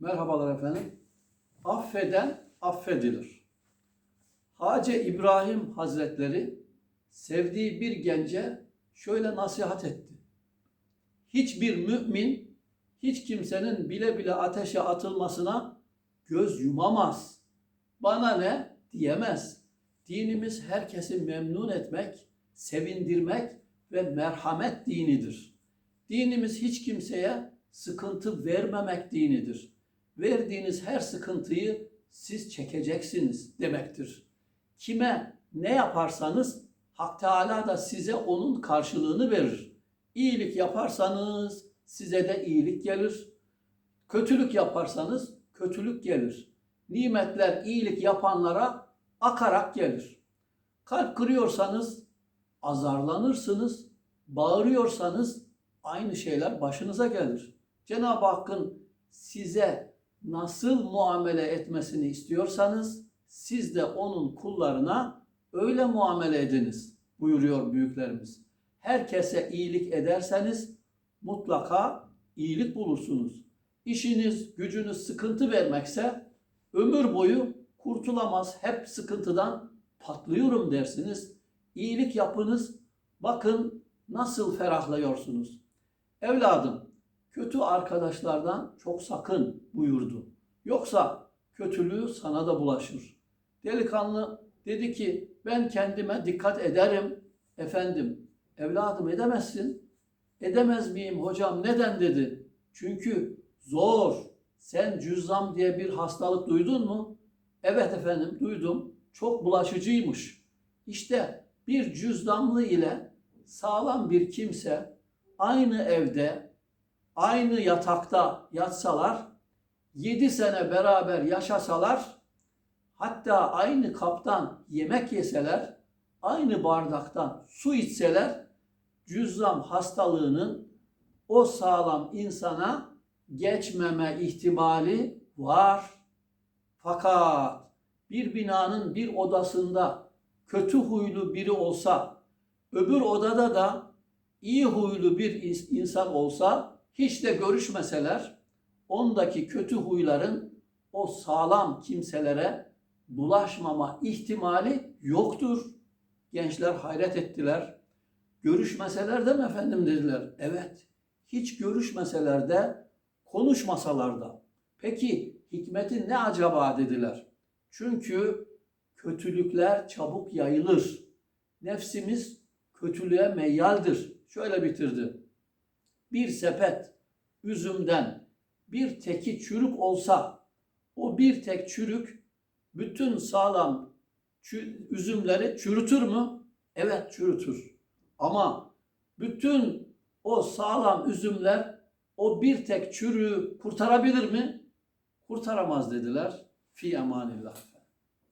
Merhabalar efendim. Affeden affedilir. Hacı İbrahim Hazretleri sevdiği bir gence şöyle nasihat etti. Hiçbir mümin hiç kimsenin bile bile ateşe atılmasına göz yumamaz. Bana ne diyemez. Dinimiz herkesi memnun etmek, sevindirmek ve merhamet dinidir. Dinimiz hiç kimseye sıkıntı vermemek dinidir. Verdiğiniz her sıkıntıyı siz çekeceksiniz demektir. Kime ne yaparsanız Hak Teala da size onun karşılığını verir. İyilik yaparsanız size de iyilik gelir. Kötülük yaparsanız kötülük gelir. Nimetler iyilik yapanlara akarak gelir. Kalp kırıyorsanız azarlanırsınız. Bağırıyorsanız aynı şeyler başınıza gelir. Cenab-ı Hakk'ın size nasıl muamele etmesini istiyorsanız siz de onun kullarına öyle muamele ediniz buyuruyor büyüklerimiz. Herkese iyilik ederseniz mutlaka iyilik bulursunuz. İşiniz, gücünüz sıkıntı vermekse ömür boyu kurtulamaz, hep sıkıntıdan patlıyorum dersiniz. İyilik yapınız, bakın nasıl ferahlıyorsunuz. Evladım, kötü arkadaşlardan çok sakın buyurdu. Yoksa kötülüğü sana da bulaşır. Delikanlı dedi ki ben kendime dikkat ederim. Efendim, evladım edemezsin. Edemez miyim hocam neden dedi. Çünkü zor. Sen cüzzam diye bir hastalık duydun mu? Evet efendim duydum. Çok bulaşıcıymış. İşte bir cüzdanlı ile sağlam bir kimse aynı evde, aynı yatakta yatsalar, 7 sene beraber yaşasalar, hatta aynı kaptan yemek yeseler, aynı bardaktan su içseler, cüzzam hastalığının o sağlam insana geçmeme ihtimali var. Fakat bir binanın bir odasında kötü huylu biri olsa, öbür odada da iyi huylu bir ins- insan olsa, hiç de görüşmeseler, ondaki kötü huyların o sağlam kimselere bulaşmama ihtimali yoktur. Gençler hayret ettiler. Görüşmeseler de mi efendim dediler. Evet, hiç görüşmeseler de, konuşmasalar da. Peki hikmeti ne acaba dediler. Çünkü kötülükler çabuk yayılır. Nefsimiz kötülüğe meyyaldir. Şöyle bitirdi. Bir sepet üzümden bir teki çürük olsa o bir tek çürük bütün sağlam üzümleri çürütür mü? Evet çürütür. Ama bütün o sağlam üzümler o bir tek çürüğü kurtarabilir mi? Kurtaramaz dediler. Fi emanillah.